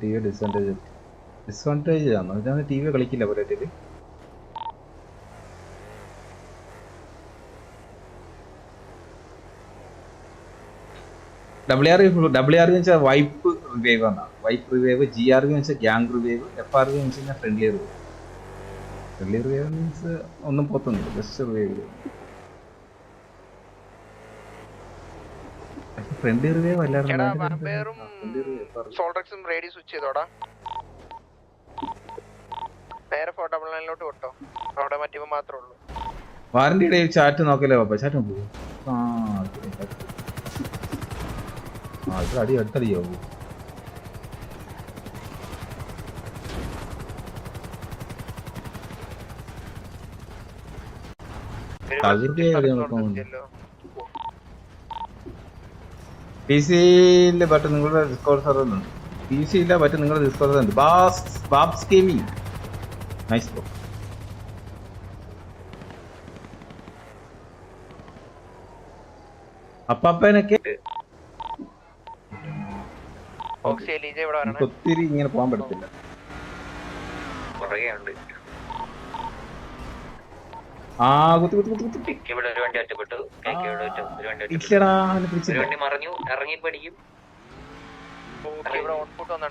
T V disadvantage disadvantage ആണോ ഇതാണ് T V കളിക്കില്ല ബുള്ളറ്റിൽ ഡബ്ല്യു ആർ ഡബ്ല്യു ആർ വെച്ചാൽ വൈപ്പ് റിവൈവ് ആണ് wipe revive G R V വെച്ചാൽ gang revive F R V വെച്ച് കഴിഞ്ഞാൽ friendly revive friendly revive means ഒന്നും പോത്തുന്നില്ല റിവൈവ് ഫ്രണ്ട്ലി റിവൈവ് എടാ അല്ലായിരുന്നു വാമ്പയറും സോൾഡക്സും റേഡി സ്വിച്ച് ചെയ്തോടാ. നേരെ ഫോർ ഡബിൾ നയനിലോട്ട് വിട്ടോ. അവിടെ മറ്റേ മാത്രമേ ഉള്ളൂ. വാറന്റിയുടെ ചാറ്റ് നോക്കല്ലേ പാപ്പ ചാറ്റ് നോക്കൂ. ആ ഇത് അടി അടുത്തടിയോ അതിന്റെ നോക്കാൻ. പി സിയിലെ ബട്ട് നിങ്ങളുടെ ഡിസ്കോഡ് സെർവർ ഉണ്ട് പി സി ഇല്ല ബട്ട് നിങ്ങളുടെ ഡിസ്കോഡ് ഉണ്ട് ബാസ് ബാബ്സ് ഗെയിമിംഗ് നൈസ് ബ്രോ അപ്പാപ്പനൊക്കെ ഒത്തിരി ഇങ്ങനെ പോകാൻ പറ്റത്തില്ല. പുറകെ ഉണ്ട് ആ കുത്തി കുത്തി കുത്തി കുത്തി. കിക്ക് ഇവിടെ ഒരു വണ്ടി ഒറ്റപ്പെട്ടു. ഒരു വണ്ടി ഒറ്റപ്പെട്ടു. ഇല്ലടാ അവനെ ഒരു പിടിച്ചില്ല. വണ്ടി മറിഞ്ഞു. ഇറങ്ങി പഠിക്കും. ഇവിടെ വന്നിട്ടുണ്ട്.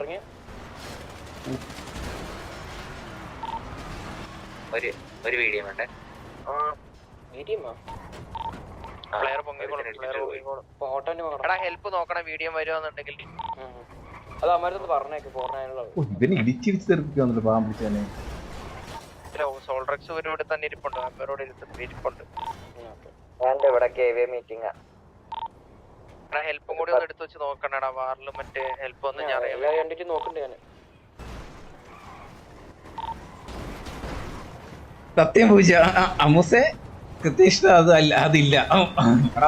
ഇറങ്ങി. ഒരു ഒരു വീഡിയോ വേണ്ടേ? പ്ലെയർ പൊങ്ങിക്കോളും പ്ലെയർ പൊങ്ങിക്കോളും. എടാ ഹെൽപ്പ് നോക്കണം വീഡിയോ വരുവാന്നുണ്ടെങ്കിൽ. അത് അമ്മരത്ത് പറഞ്ഞേക്ക് ഇവനെ ഇടിച്ചിടിച്ച് തെറിപ്പിക്കാന്നല്ലോ പാവം പിടിച്ചാനെ സോൾഡ്രക്സ് തന്നെ ഇരിപ്പുണ്ട്. വാമ്പയറോട് ഇരിപ്പുണ്ട് ഇവിടെ കെ വി മീറ്റിംഗ് എടാ ഹെൽപ്പും കൂടി ഒന്ന് എടുത്ത് വെച്ച് നോക്കണടാ വാറിലും മറ്റേ ഹെൽപ്പ് ഒന്നും ഞാൻ കണ്ടിട്ട് നോക്കണ്ട ഞാൻ സത്യം പൂജ അമുസെ കൃത്യനിഷ്ഠ അത് അല്ല അതില്ല.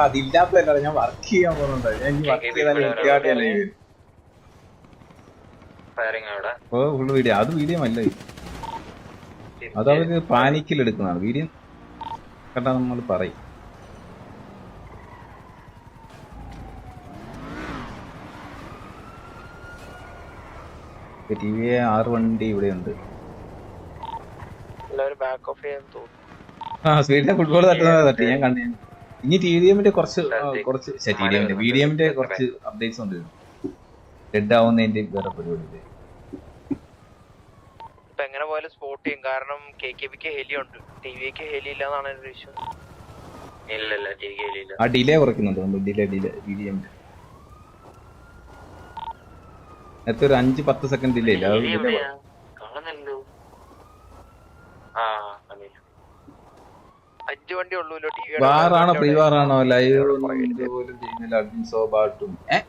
അതില്ലാത്ത ഞാൻ വർക്ക് ചെയ്യാൻ പോകുന്നുണ്ട്. ഞാൻ വർക്ക് ചെയ്താലും അവിടെ. ഓ ഫുള്ള് വീഡിയോ അത് വീഡിയോ അല്ല. അത് അവർ പാനിക്കിൽ എടുക്കുന്നതാണ് വീഡിയോ കണ്ടാ നമ്മൾ പറയും. ടി വി ആറ് വണ്ടി ഇവിടെ ഉണ്ട് ആ സ്വീഡനെ ഫുട്ബോൾ തട്ടുന്നത് തട്ടി. ഞാൻ കണ്ടു. ഇനി ടി ഡി എമ്മിന്റെ കുറച്ച് കുറച്ച് ടി ഡി എമ്മിന്റെ ബി ഡി എമ്മിന്റെ കുറച്ച് അപ്ഡേറ്റ്സ് ഉണ്ട് ഡെഡ് ആവുന്നതിന്റെ വേറെ പരിപാടി പോയാലും സ്പോട്ട് ചെയ്യും. കാരണം കെ കെ ബിക്ക് ഹെലി ഉണ്ട് ടി വിക്ക് ഹെലി ഇല്ല എന്നാണ് എന്റെ വിശ്വാസം ഇല്ല. ഇല്ല തിരികെയില്ല ആ ഡിലേ കുറയ്ക്കുന്നുണ്ട്. നമ്മൾ ഡിലേ ഡിലേ ബി നേരത്തെ ഒരു അഞ്ച് പത്ത് സെക്കൻഡ് ഡിലേ ഇല്ല? കാണുന്നല്ലോ ആ. അഞ്ച് വണ്ടി ഉള്ളൂല്ലോ ടി വി വാറാണോ പ്രീ വാറാണോ ലൈവ് പോലും ചെയ്യുന്നില്ല. അഡ്മിൻ ബാട്ടും ഏ?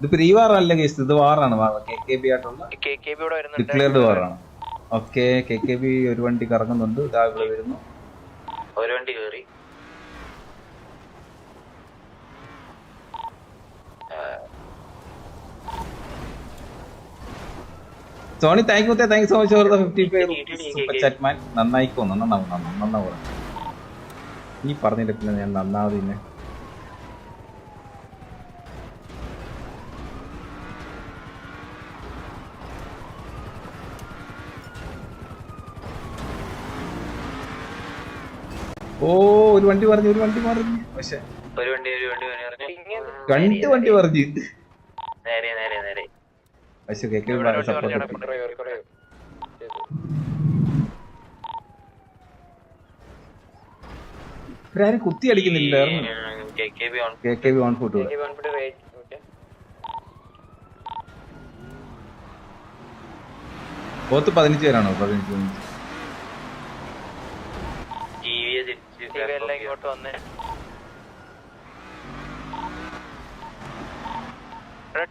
ഇത് പ്രീ കേസ് ഇത് വാറാണ് കെ കെ ബി ആയിട്ടുള്ള ഡിക്ലെയർഡ് വാറാണ് ഓക്കെ കെ കെ ബി ഒരു വണ്ടി കറങ്ങുന്നുണ്ട്. ഇതാ ഇവിടെ വരുന്നു. ഒരു വണ്ടി കയറി Soni thank you thank you so much for the fifty five super chat man നന്നായിക്കോ നന്നാവും നന്നാവും നന്നാവും നീ പറഞ്ഞില്ല പിന്നെ ഞാൻ നന്നാവത് ഓ ഒരു വണ്ടി പറഞ്ഞു ഒരു വണ്ടി പറഞ്ഞു. പക്ഷെ ഒരു വണ്ടി ഒരു വണ്ടി പറഞ്ഞു രണ്ട് വണ്ടി പറഞ്ഞു. നേരെ നേരെ നേരെ. പക്ഷെ കേക്ക്. ഇവരാരും കുത്തി അടിക്കുന്നില്ല K K B on foot പോത്ത് പതിനഞ്ച് പേരാണോ? പതിനഞ്ച് പതിനഞ്ച് ടി വി ഇങ്ങോട്ട് വന്ന്.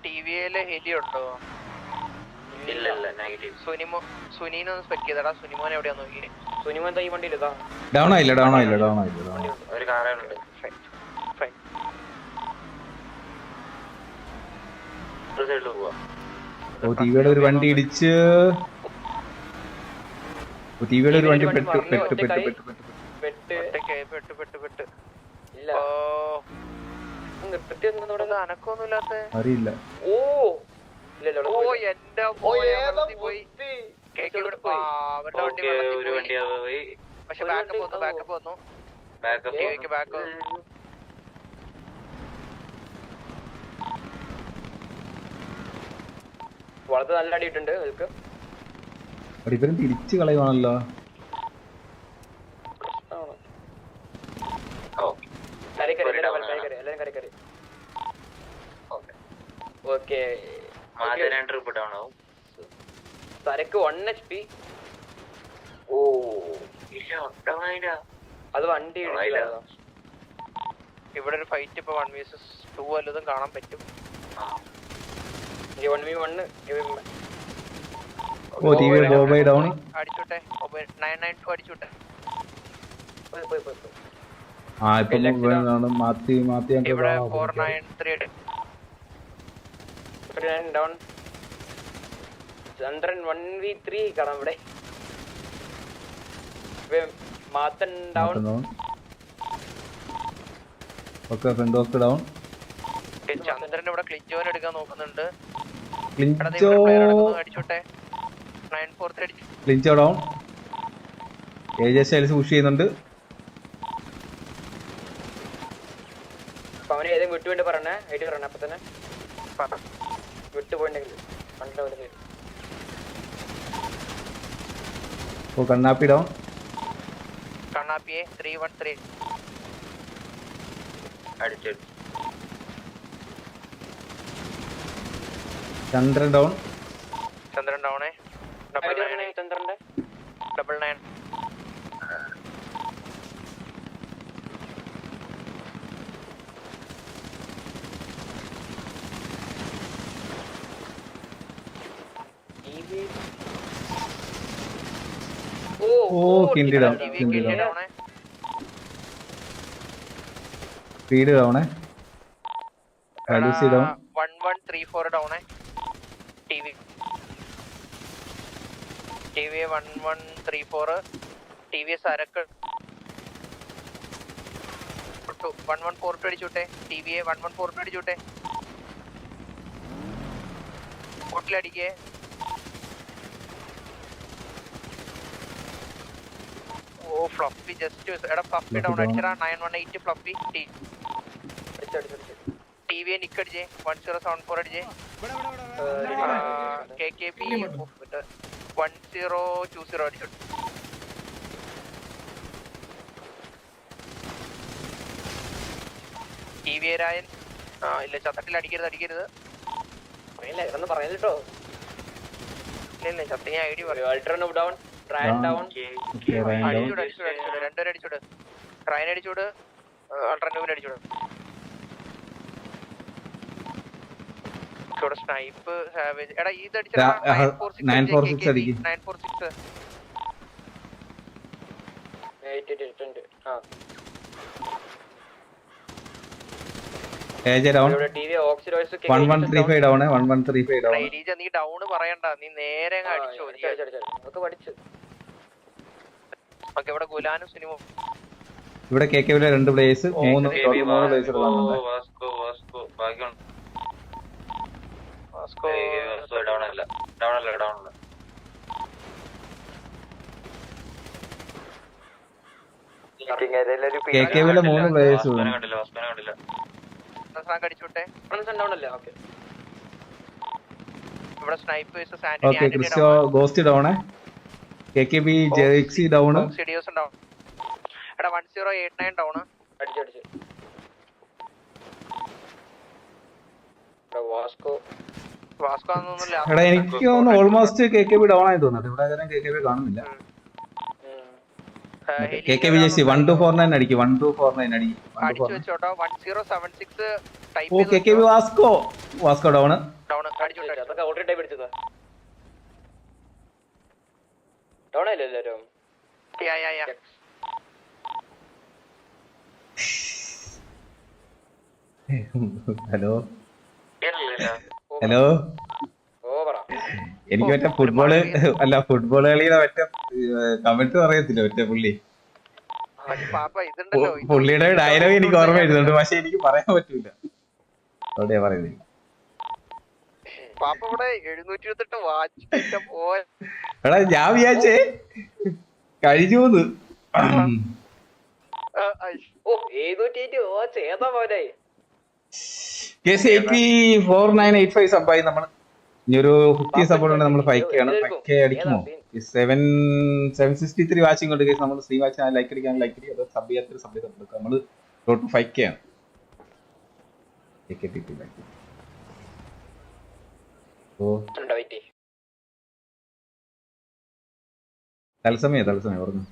ടി വിയിൽ ഹെലി ഉണ്ടോ ഇല്ല ഇല്ല നെഗറ്റീവ് സുനിമോ സുനീനെ ഒന്ന് സ്പെക്ക് ചെയ്തടാ. സുനിമോൻ എവിടെയാ നോക്കി? സുനിമോൻ ഈ വണ്ടിയിൽ ഡൗൺ ആയില്ല ഡൗൺ ആയില്ല ഡൗൺ ആയില്ല ഒരു കാറുണ്ട് ഓ ടിവിയുടെ ഒരു വണ്ടി ഇടിച്ച്. ടിവിയുടെ ഒരു വണ്ടി പെട്ടു പെട്ട് പെട്ട് പെട്ട് പെട്ട്. അറിയില്ല. ഓ. ഇല്ല ഓ എന്റെ പക്ഷെ ബാക്കപ്പ് വന്നു ബാക്കപ്പ് വന്നു ബാക്കപ്പ് ബാക്ക് നല്ല അടിയിട്ടുണ്ട് ഇവരും തിരിച്ചു കളയുവാണല്ലോ ഓക്കെ കരക്കറി ഒരു down ആണ്. കരക്കറി എല്ലാരും കരക്കറി ഓക്കെ ഓക്കെ മാതരാൻ ട്രിപ്പ് ഡൗൺ ആവും സരക്ക് വൺ എച്ച് പി ഓ ഇല്ല ഡൗൺ ആയില്ല അത് വണ്ടി. ഇവിടെ ഒരു ഫൈറ്റ് ഇപ്പൊ വൺ വീസസ് ടു വല്ലതും കാണാൻ പറ്റും. വൺ വി വണ്ണ് ഓ ടി വി ഡൗൺ അടിച്ചോട്ടെ. നയൻ നയൻ ടു അടിച്ചോട്ടെ. പോയി പോയി പോയി പോയി. ആ ഇപ്പൊ ഒരു down Chandran one V three കാണാം ഇവിടെ. Mathan down down okay friend of down Chandran ഇവിടെ ക്ലിഞ്ചോൻ എടുക്കാൻ നോക്കുന്നുണ്ട്. എടാ, ദേ ക്ലിഞ്ചോ ഇവിടെ player എടുക്കുന്നു, അടിച്ചോട്ടെ നയൻ ഫോർ ത്രീ അടിച്ചു. ക്ലിഞ്ചോ ഡൗൺ സ്റ്റൈൽസ് പുഷ് ചെയ്യുന്നുണ്ട്. അപ്പൊ അവന് ഏതെങ്കിലും വിട്ടു വേണ്ടി പറഞ്ഞേ ഐഡി പറഞ്ഞേ അപ്പൊ തന്നെ. വിട്ടു. ഓ കണ്ണാപ്പി down കണ്ണാപ്പിയെ three one three Chandran down Chandran ഡൗണേ double nine ചന്ദ്രന്റെ ഡബിൾ നയൻ ഓ ഓ കിണ്ടി ഡൗൺ കിണ്ടി ഡൗൺ ഡൗണേ speed ഡൗണേ down one one three four ഡൗണേ T V T V one one three four T V സരക്ക്. One one four two അടിച്ചോട്ടെ T V one one four two അടിച്ചോട്ടെ ബോട്ടിലടിക്കേ ഓ fluffy just എടാ fluffy down. അടിച്ചടാ nine one eight Fluffy T T V നിക്ക് അടിച്ചേ. One zero seven four അടിച്ചേ. K K P one zero two zero അടിച്ചു. T V രായൻ. ആ ഇല്ല ചത്തട്ടിൽ അടിക്കരുത് അടിക്കരുത്. പറയില്ല ഇതൊന്നും പറയുന്നില്ല കേട്ടോ ഇല്ല ഇല്ല ചത്ത ഞാൻ ഐ ഡി പറയും അൾട്രൺ ഡൗൺ ട്രയൻ ഡൗൺ അടിച്ചൂട് അടിച്ചൂട് രണ്ടുപേരും അടിച്ചൂട്. ട്രൈൻ അടിച്ചൂട്. അൾട്രനൂവിന് അടിച്ചൂട്. ഇവിടെ സ്നൈപ്പ് സാവേജ് എടാ ഇത് ദാ, ആഹ്, 946 അടിക്ക്. നയൻ ഫോർ സിക്സ് ആ. എ ജെ ഡൗൺ ഇവിടെ T V ഓക്സിഡോയ്സ് one one three five down one one three five down ഡീജ നീ ഡൗൺ പറയണ്ട. നീ നേരെ അടിച്ചോ ഓക്കെ ഇവിടെ ഗുലാനും സിനിമ ഇവിടെ കെ കെ രണ്ട് പ്ലേയേഴ്സ് മൂന്ന് മൂന്ന് പ്ലേയേഴ്സ് എടുക്കുന്നുണ്ട് വാസ്കോ വാസ്കോ ബാക്കിയുണ്ട് വാസ്കോ വാസ്കോ ഡൗൺ അല്ല. ഡൗൺ അല്ല ഡൗൺ അല്ല. മൂന്ന് players okay Cristo ghost down K K B ജെക്സി down Vasco. എടാ എനിക്ക് തോന്നുന്നു almost K K B down ആയി തോന്നുന്നത് ഇവിടെ ആരും കെ കെ ബി കാണുന്നില്ല. K K B J C one two four nine അടിക്കും വൺ ടു ഫോർ നയൻ അടിക്കും ഓ K K B Vasco. Vasco down down അടിച്ചോട്ടെ അതൊക്കെ ഓൾറെഡി ടൈപ്പ് അടിച്ചതാ. ഡൗൺ ആയില്ലേ യാ യാ യാ hello hello? എനിക്ക് മറ്റേ ഫുട്ബോൾ അല്ല ഫുട്ബോൾ കളിയുടെ മറ്റേ കമന്റ് പറയത്തില്ല മറ്റേ പുള്ളി. പാപ്പ ഇതുണ്ടല്ലോ പുള്ളിയുടെ ഡയലോഗ് എനിക്ക് ഓർമ്മ വരുന്നുണ്ട് പക്ഷെ എനിക്ക് പറയാൻ പറ്റൂല. അതോടെ പറയുന്നത്. എടാ ഞാൻ വിചാരിച്ചേ കഴിഞ്ഞു വാച്ച് ഏതാ പോലെ case eighty four nine eight five സബായി നമ്മൾ ഇനി ഒരു ഫിഫ്റ്റി സപ്പോർട്ട് ഉണ്ട് നമ്മൾ ഫൈവ് കെ ആണ്. Five K അടിക്കുമോ? Seven seven sixty three watching ഉണ്ട് കേസ് നമ്മൾ സ്ത്രീ വാച്ച് ലൈക്ക് അടിക്കാൻ ലൈക്ക് അടിക്കും. അത് സബ് ചെയ്യാത്ത സബ് ചെയ്ത് നമ്മൾ ടോട്ടൽ ഫൈവ് കെ ആണ്. തത്സമയം തത്സമയം പറഞ്ഞു